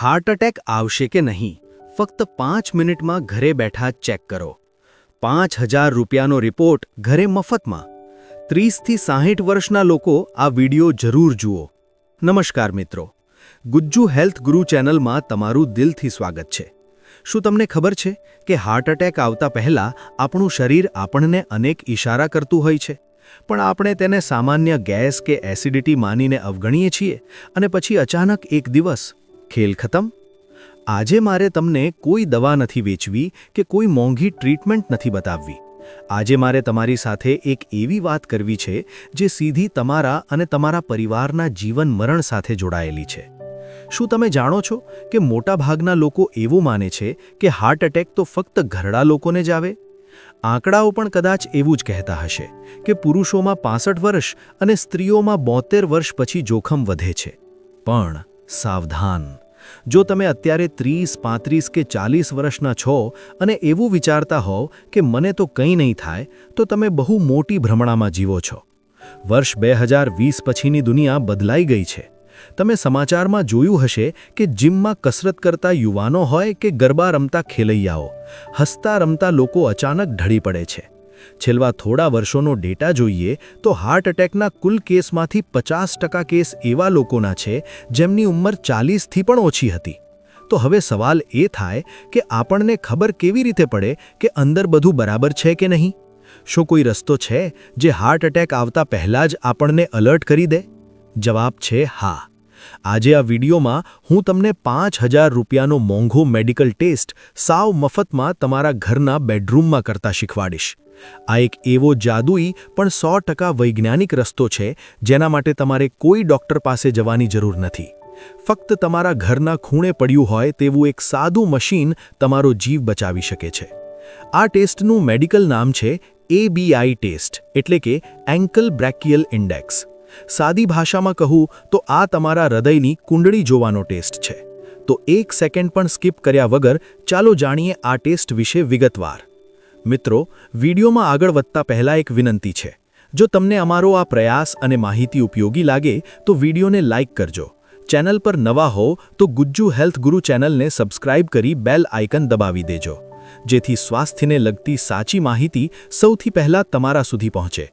Heart attack આવશે કે નહીં? ફક્ત પાંચ મિનિટમાં ઘરે બેઠા ચેક કરો. પાંચ હજાર રૂપિયાનો રિપોર્ટ ઘરે મફતમાં. ત્રીસથી સાહીઠ વર્ષના લોકો આ વીડિયો જરૂર જુઓ. નમસ્કાર મિત્રો. ગુજ્જુ હેલ્થ ગુરુ ચેનલમાં તમારું દિલથી સ્વાગત છે. શું તમને ખબર છે કે હાર્ટ એટેક આવતા પહેલા આપણું શરીર આપણને અનેક ઈશારા કરતું હોય છે? પણ આપણે તેને સામાન્ય ગેસ કે એસિડિટી માનીને અવગણીએ છીએ અને પછી અચાનક એક દિવસ ખેલ ખતમ? આજે મારે તમને કોઈ દવા નથી વેચવી કે કોઈ મોંઘી ટ્રીટમેન્ટ નથી બતાવવી. આજે મારે તમારી સાથે એક એવી વાત કરવી છે જે સીધી તમારા અને તમારા પરિવારના જીવન મરણ સાથે જોડાયેલી છે. શું તમે જાણો છો કે મોટાભાગના લોકો એવું માને છે કે હાર્ટ એટેક તો ફક્ત ઘરડા લોકોને જ આવે? આંકડાઓ પણ કદાચ એવું જ કહેતા હશે કે પુરુષોમાં પાસઠ વર્ષ અને સ્ત્રીઓમાં બોતેર વર્ષ પછી જોખમ વધે છે. પણ સાવધાન. જો તમે અત્યારે ત્રીસ, પાંત્રીસ કે ચાલીસ વર્ષના છો અને એવું વિચારતા હોવ કે મને તો કંઈ નહીં થાય, તો તમે બહુ મોટી ભ્રમણામાં જીવો છો. વર્ષ બે હજાર વીસ પછીની દુનિયા બદલાઈ ગઈ છે. તમે સમાચારમાં જોયું હશે કે જીમમાં કસરત કરતા યુવાનો હોય કે ગરબા રમતા ખેલૈયાઓ. હસતા રમતા લોકો અચાનક ઢળી પડે છે. છેલ્લા થોડા વર્ષોનો ડેટા જોઈએ તો હાર્ટ એટેકના કુલ કેસમાંથી પચાસ ટકા કેસ એવા લોકોના છે જેમની ઉંમર ચાલીસથી પણ ઓછી હતી. તો હવે સવાલ એ થાય કે આપણને ખબર કેવી રીતે પડે કે અંદર બધું બરાબર છે કે નહીં? શું કોઈ રસ્તો છે જે હાર્ટ એટેક આવતા પહેલાં જ આપણને અલર્ટ કરી દે? જવાબ છે હા. આજે આ વિડીયોમાં હું તમને પાંચ હજાર રૂપિયાનો મોંઘો મેડિકલ ટેસ્ટ સાવ મફતમાં તમારા ઘરના બેડરૂમમાં કરતા શીખવાડીશ. આ એક એવો જાદુઈ પણ સો વૈજ્ઞાનિક રસ્તો છે જેના માટે તમારે કોઈ ડૉક્ટર પાસે જવાની જરૂર નથી. ફક્ત તમારા ઘરના ખૂણે પડ્યું હોય તેવું એક સાદું મશીન તમારો જીવ બચાવી શકે છે. આ ટેસ્ટનું મેડિકલ નામ છે એબીઆઈ ટેસ્ટ, એટલે કે એન્કલ બ્રેકિયલ ઇન્ડેક્સ સાદી ભાષામાં કહું તો આ તમારા હૃદયની કુંડળી જોવાનો ટેસ્ટ છે. તો એક સેકન્ડ પણ સ્કીપ કર્યા વગર ચાલો જાણીએ આ ટેસ્ટ વિશે વિગતવાર. મિત્રો, વિડીયોમાં આગળ વધતા પહેલાં એક વિનંતી છે. જો તમને અમારો આ પ્રયાસ અને માહિતી ઉપયોગી લાગે, તો વિડીયોને લાઇક કરજો. ચેનલ પર નવા હો, તો ગુજ્જુ હેલ્થ ગુરુ ચેનલને સબસ્ક્રાઇબ કરી બેલ આઇકન દબાવી દેજો. જેથી સ્વાસ્થ્યને લગતી સાચી માહિતી સૌથી પહેલાં તમારા સુધી પહોંચે.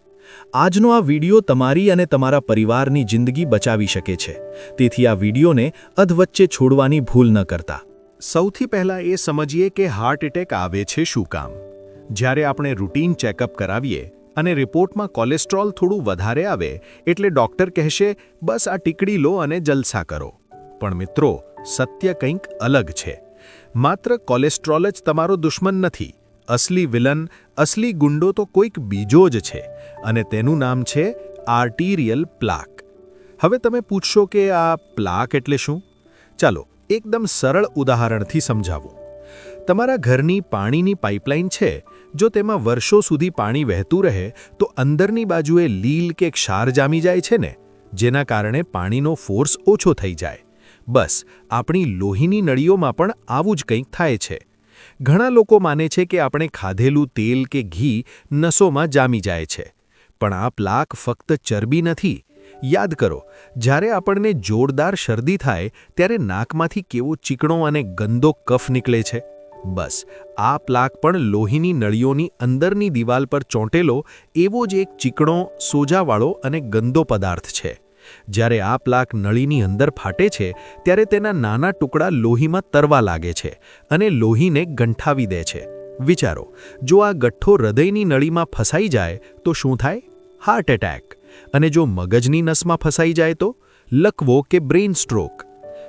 આજનો આ વીડિયો તમારી અને તમારા પરિવારની જિંદગી બચાવી શકે છે. તેથી આ વિડીયોને અધવચ્ચે છોડવાની ભૂલ ન કરતા. સૌથી પહેલાં એ સમજીએ કે હાર્ટ એટેક આવે છે શું કામ? જ્યારે આપણે રૂટીન ચેકઅપ કરાવીએ અને રિપોર્ટમાં કોલેસ્ટ્રોલ થોડું વધારે આવે એટલે ડૉક્ટર કહેશે, બસ આ ટીકડી લો અને જલસા કરો. પણ મિત્રો, સત્ય કંઈક અલગ છે. માત્ર કોલેસ્ટ્રોલ જ તમારો દુશ્મન નથી. અસલી વિલન, અસલી ગુંડો તો કોઈક બીજો જ છે અને તેનું નામ છે આર્ટીરિયલ પ્લાક. હવે તમે પૂછશો કે આ પ્લાક એટલે શું? ચાલો, એકદમ સરળ ઉદાહરણથી સમજાવું. તમારા ઘરની પાણીની પાઇપલાઇન છે, જો તેમાં વર્ષો સુધી પાણી વહેતું રહે, તો અંદરની બાજુએ લીલ કે ક્ષાર જામી જાય છે ને, જેના કારણે પાણીનો ફોર્સ ઓછો થઈ જાય. બસ, આપણી લોહીની નળીઓમાં પણ આવું જ કંઈક થાય છે. ઘણા લોકો માને છે કે આપણે ખાધેલું તેલ કે ઘી નસોમાં જામી જાય છે. પણ આ પ્લાક ફક્ત ચરબી નથી. યાદ કરો, જ્યારે આપણને જોરદાર શરદી થાય, ત્યારે નાકમાંથી કેવો ચીકણો અને ગંદો કફ નીકળે છે. બસ આ પ્લાક પણ લોહીની નળીઓની અંદરની દિવાલ પર ચોંટેલો એવો જ એક ચીકણો, સોજાવાળો અને ગંદો પદાર્થ છે. જ્યારે આ પ્લાક નળીની અંદર ફાટે છે, ત્યારે તેના નાના ટુકડા લોહીમાં તરવા લાગે છે અને લોહીને ગંઠાવી દે છે. વિચારો, જો આ ગઠ્ઠો હૃદયની નળીમાં ફસાઈ જાય, તો શું થાય? હાર્ટ એટેક અને જો મગજની નસમાં ફસાઈ જાય તો? લકવો કે બ્રેઇન સ્ટ્રોક.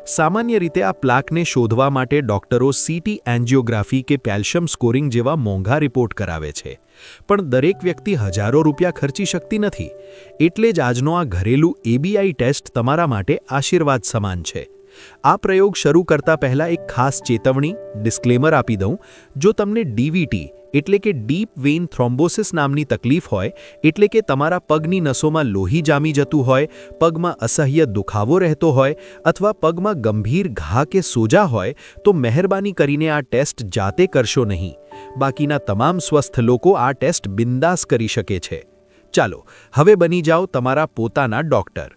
સામાન્ય રીતે આ પ્લાકને શોધવા માટે ડોક્ટરો સીટી એન્જિયોગ્રાફી કે કેલ્શિયમ સ્કોરિંગ જેવા મોંઘા રિપોર્ટ કરાવે છે. પણ દરેક વ્યક્તિ હજારો રૂપિયા ખર્ચી શકતી નથી. એટલે જ આજનો આ ઘરેલું એબીઆઈ ટેસ્ટ તમારા માટે આશીર્વાદ સમાન છે. આ પ્રયોગ શરૂ કરતા પહેલાં એક ખાસ ચેતવણી ડિસ્ક્લેમર આપી દઉં. જો તમને ડીવીટી એટલે કે ડીપ વેઇન થ્રોમ્બોસિસ નામની તકલીફ હોય, એટલે કે તમારા પગની નસોમાં લોહી જામી જતું હોય, પગમાં અસહ્ય દુખાવો રહેતો હોય, અથવા પગમાં ગંભીર ઘા કે સોજા હોય, તો મહેરબાની કરીને આ ટેસ્ટ જાતે કરશો નહીં. બાકીના તમામ સ્વસ્થ લોકો આ ટેસ્ટ બિંદાસ કરી શકે છે. ચાલો, હવે બની જાઓ તમારા પોતાના ડોક્ટર.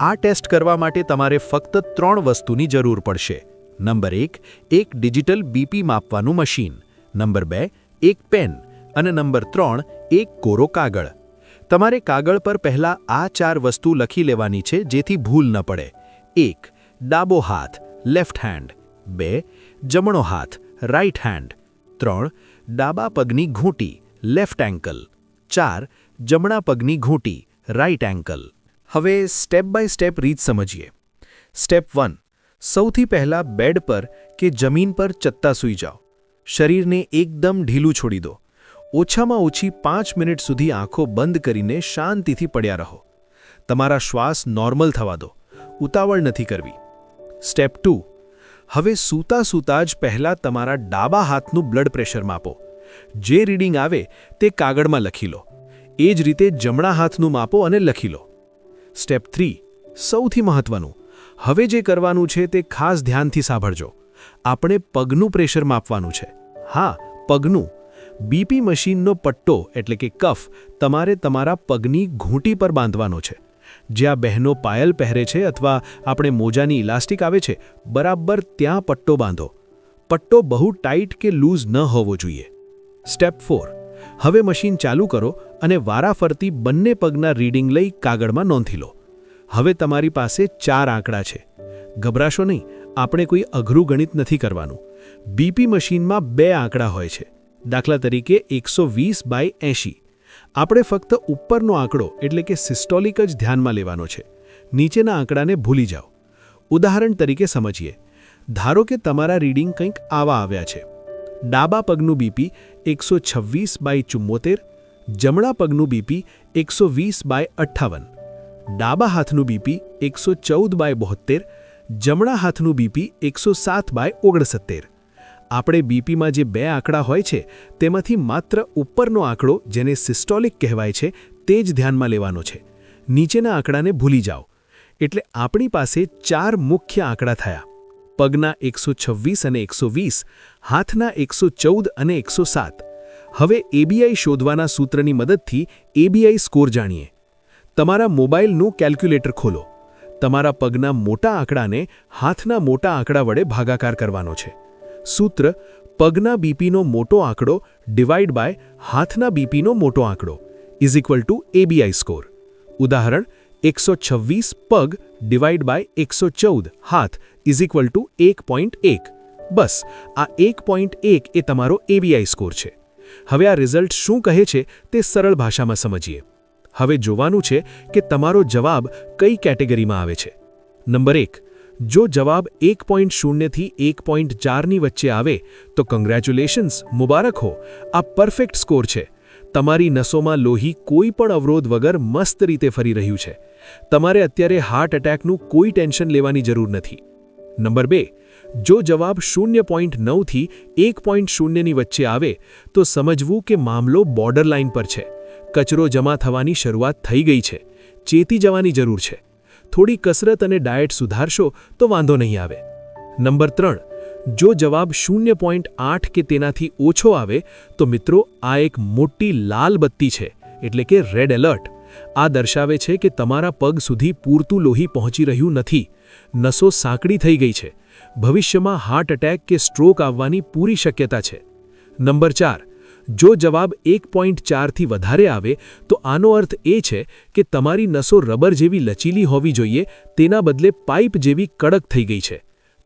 આ ટેસ્ટ કરવા માટે તમારે ફક્ત ત્રણ વસ્તુની જરૂર પડશે. નંબર એક એક ડિજિટલ બીપી માપવાનું મશીન. નંબર બે, એક પેન. અને નંબર ત્રણ, એક કોરો કાગળ. તમારે કાગળ પર પહેલાં આ ચાર વસ્તુ લખી લેવાની છે જેથી ભૂલ ન પડે. એક, ડાબો હાથ લેફ્ટ હેન્ડ બે, જમણો હાથ રાઈટ હેન્ડ ત્રણ, ડાબા પગની ઘૂંટી લેફ્ટ એન્કલ ચાર, જમણા પગની ઘૂંટી રાઈટ એન્કલ હવે સ્ટેપ બાય સ્ટેપ રીત સમજીએ. સ્ટેપ વન સૌથી પહેલાં બેડ પર કે જમીન પર ચત્તા સૂઈ જાઓ. શરીરને એકદમ ઢીલું છોડી દો. ઓછામાં ઓછી પાંચ મિનિટ સુધી આંખો બંધ કરીને શાંતિથી પડ્યા રહો. તમારા શ્વાસ નોર્મલ થવા દો. ઉતાવળ નથી કરવી. સ્ટેપ ટુ હવે સૂતા સૂતા જ પહેલાં તમારા ડાબા હાથનું બ્લડ પ્રેશર માપો. જે રીડિંગ આવે તે કાગળમાં લખી લો. એ જ રીતે જમણા હાથનું માપો અને લખી લો. સ્ટેપ થ્રી, સૌથી મહત્વનું. હવે જે કરવાનું છે તે ખાસ ધ્યાનથી સાંભળજો. આપણે પગનું પ્રેશર માપવાનું છે. હા, પગનું. બીપી મશીનનો પટ્ટો એટલે કે કફ તમારે તમારા પગની ઘૂંટી પર બાંધવાનો છે. જ્યાં બહેનો પાયલ પહેરે છે અથવા આપણે મોજાની ઇલાસ્ટિક આવે છે, બરાબર ત્યાં પટ્ટો બાંધો. પટ્ટો બહુ ટાઈટ કે લૂઝ ન હોવો જોઈએ. Step four. હવે મશીન ચાલુ કરો અને વારાફરતી બંને પગના રીડિંગ લઈ કાગળમાં નોંધી લો. હવે તમારી પાસે ચાર આંકડા છે. ગભરાશો નહીં, આપણે કોઈ અઘરું ગણિત નથી કરવાનું. બીપી મશીનમાં બે આંકડા હોય છે. દાખલા તરીકે એકસો વીસ બાય એંશી. આપણે ફક્ત ઉપરનો આંકડો, એટલે કે સિસ્ટોલિક જ ધ્યાનમાં લેવાનો છે. નીચેના આંકડાને ભૂલી જાઓ. ઉદાહરણ તરીકે સમજીએ. ધારો કે તમારા રીડિંગ કંઈક આવા આવ્યા છે. ડાબા પગનું બીપી એકસો છવ્વીસ બાય ચુમ્મોતેર જમણા પગનું બીપી એકસો વીસ બાય અઠ્ઠાવન, ડાબા હાથનું બીપી એકસો ચૌદ બાય બોહત્તેર જમણા હાથનું બીપી એકસો સાત બાય ઓગણસત્તેર. આપણે બીપીમાં જે બે આંકડા હોય છે, તેમાંથી માત્ર ઉપરનો આંકડો જેને સિસ્ટોલિક કહેવાય છે, તે જ ધ્યાનમાં લેવાનો છે. નીચેના આંકડાને ભૂલી જાઓ. એટલે આપણી પાસે ચાર મુખ્ય આંકડા થયા. પગના એકસો અને એકસો હાથના એકસો અને એકસો હવે એબીઆઈ શોધવાના સૂત્રની મદદથી એબીઆઈ સ્કોર જાણીએ. તમારા મોબાઈલનું કેલ્ક્યુલેટર ખોલો. તમારા પગના મોટા આંકડાને હાથના મોટા આંકડા વડે ભાગાકાર કરવાનો છે. સૂત્ર, પગના બીપીનો મોટો આંકડો ડિવાઈડ બાય હાથના બીપીનો મોટો આંકડો is equal to ABI score ઉદાહરણ, એકસો છવ્વીસ પગ ડિવાઈડ બાય એકસો ચૌદ હાથ ઇઝ ઇક્વલ ટુ એક પોઈન્ટ એક. બસ, આ એક પોઈન્ટ એક એ તમારો એબીઆઈ સ્કોર છે. હવે આ રિઝલ્ટ શું કહે છે તે સરળ ભાષામાં સમજીએ. હવે જોવાનું છે કે તમારો જવાબ કઈ કેટેગરીમાં આવે છે. નંબર એક જો જવાબ એક પોઈન્ટ શૂન્યથી એક પોઈન્ટ ચારની વચ્ચે આવે, તો કંગ્રેચ્યુલેશન્સ મુબારક હો. આ પરફેક્ટ સ્કોર છે. તમારી નસોમાં લોહી કોઈ પણ અવરોધ વગર મસ્ત રીતે ફરી રહ્યું છે. તમારે અત્યારે હાર્ટ એટેકનું કોઈ ટેન્શન લેવાની જરૂર નથી. નંબર બે, જો જવાબ શૂન્ય પોઈન્ટ નવથી એક પોઈન્ટ શૂન્યની વચ્ચે આવે, તો સમજવું કે મામલો બોર્ડર લાઇન પર છે. કચરો જમા થવાની શરૂઆત થઈ ગઈ છે. ચેતી જવાની જરૂર છે. થોડી કસરત અને ડાયટ સુધારશો, તો વાંધો નહીં આવે. નંબર ત્રણ, જો જવાબ શૂન્ય પોઈન્ટ આઠ કે તેનાથી ઓછો આવે, તો મિત્રો, આ એક મોટી લાલ બત્તી છે, એટલે કે રેડ એલર્ટ. આ દર્શાવે છે કે તમારા પગ સુધી પૂરતું લોહી પહોંચી રહ્યું નથી. નસો સાંકડી થઈ ગઈ છે. ભવિષ્યમાં હાર્ટ એટેક કે સ્ટ્રોક આવવાની પૂરી શક્યતા છે. નંબર ચાર જો જવાબ એક પોઈન્ટ ચારથી વધારે આવે, તો આનો અર્થ એ છે કે તમારી નસો રબર જેવી લચીલી હોવી જોઈએ, તેના બદલે પાઇપ જેવી કડક થઈ ગઈ છે.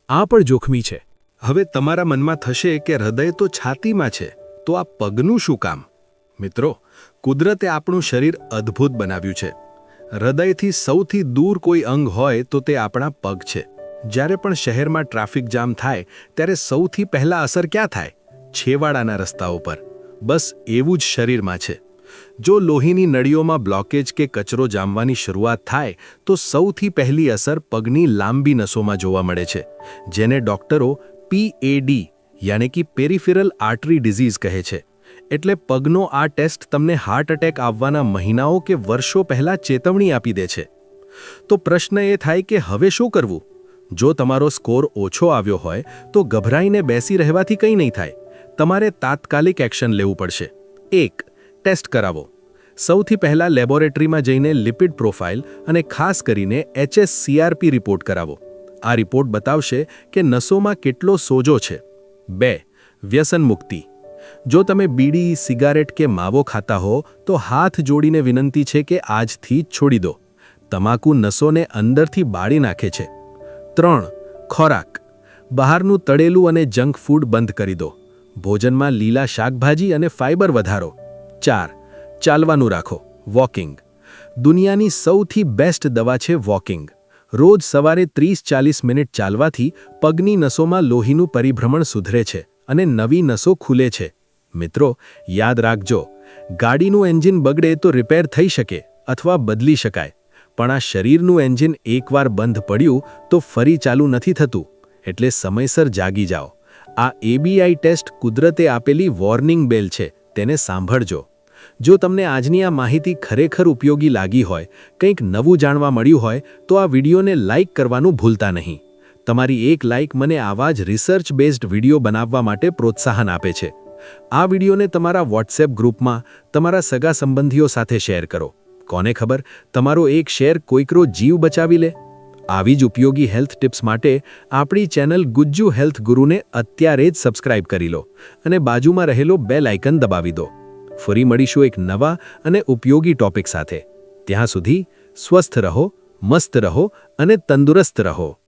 આ પણ જોખમી છે. હવે તમારા મનમાં થશે કે હૃદય તો છાતીમાં છે, તો આ પગનું શું કામ? મિત્રો, કુદરતે આપણું શરીર અદ્ભુત બનાવ્યું છે. હૃદયથી સૌથી દૂર કોઈ અંગ હોય તો તે આપણા પગ છે. જ્યારે પણ શહેરમાં ટ્રાફિક જામ થાય, ત્યારે સૌથી પહેલાં અસર ક્યાં થાય? છેવાડાના રસ્તાઓ પર. બસ એવું જ શરીરમાં છે. જો લોહીની નળીઓમાં બ્લોકેજ કે કચરો જામવાની શરૂઆત થાય, તો સૌથી પહેલી અસર પગની લાંબી નસોમાં જોવા મળે છે, જેને ડોક્ટરો પીએડી યાને કે પેરિફેરલ આર્ટરી ડિઝીઝ કહે છે. એટલે પગનો આ ટેસ્ટ તમને હાર્ટ એટેક આવવાના મહિનાઓ કે વર્ષો પહેલાં ચેતવણી આપી દે છે. તો પ્રશ્ન એ થાય કે હવે શું કરવું? જો તમારો સ્કોર ઓછો આવ્યો હોય, તો ગભરાઈને બેસી રહેવાથી કંઈ નહીં થાય. તમારે તાત્કાલિક એક્શન લેવું પડશે. એક, ટેસ્ટ કરાવો. સૌથી પહેલાં લેબોરેટરીમાં જઈને લિપિડ પ્રોફાઇલ અને ખાસ કરીને એચએસસીઆરપી રિપોર્ટ કરાવો. આ રિપોર્ટ બતાવશે કે નસોમાં કેટલો સોજો છે. બે, વ્યસન મુક્તિ. જો તમે બીડી, સિગારેટ કે માવો ખાતા હો, તો હાથ જોડીને વિનંતી છે કે આજથી છોડી દો. તમાકુ નસોને અંદરથી બાળી નાખે છે. ત્રણ, ખોરાક. બહારનું તળેલું અને જંક ફૂડ બંધ કરી દો. ભોજનમાં લીલા શાકભાજી અને ફાઇબર વધારો. ચાર, ચાલવાનું રાખો. વોકિંગ. દુનિયાની સૌથી બેસ્ટ દવા છે વોકિંગ. રોજ સવારે ત્રીસ ચાલીસ મિનિટ ચાલવાથી પગની નસોમાં લોહીનું પરિભ્રમણ સુધરે છે અને નવી નસો ખુલે છે. મિત્રો, યાદ રાખજો, ગાડીનું એન્જિન બગડે તો રિપેર થઈ શકે અથવા બદલી શકાય, પણ આ શરીરનું એન્જિન એકવાર બંધ પડ્યું તો ફરી ચાલુ નથી થતું, એટલે સમયસર જાગી જાઓ. આ એબીઆઈ ટેસ્ટ કુદરતે આપેલી વોર્નિંગ બેલ છે, તેને સાંભળજો. જો તમને આજની આ માહિતી ખરેખર ઉપયોગી લાગી હોય, કંઈક નવું જાણવા મળ્યું હોય, તો આ વિડીયોને લાઇક કરવાનું ભૂલતા નહીં. તમારી એક લાઇક મને આવા જ રિસર્ચ બેઝડ વીડિયો બનાવવા માટે પ્રોત્સાહન આપે છે. આ વિડીયોને તમારા વોટ્સએપ ગ્રુપમાં, તમારા સગા સંબંધીઓ સાથે શેર કરો. કોને ખબર, તમારો એક શેર કોઈકરો જીવ બચાવી લે? આવી જ ઉપયોગી હેલ્થ ટિપ્સ માટે આપણી ચેનલ ગુજ્જુ હેલ્થ ગુરુને અત્યારે જ સબસ્ક્રાઇબ કરી લો અને બાજુમાં રહેલો બેલ આઇકન દબાવી દો. ફરી મળીશું એક નવા અને ઉપયોગી ટોપિક સાથે. ત્યાં સુધી સ્વસ્થ રહો, મસ્ત રહો અને તંદુરસ્ત રહો.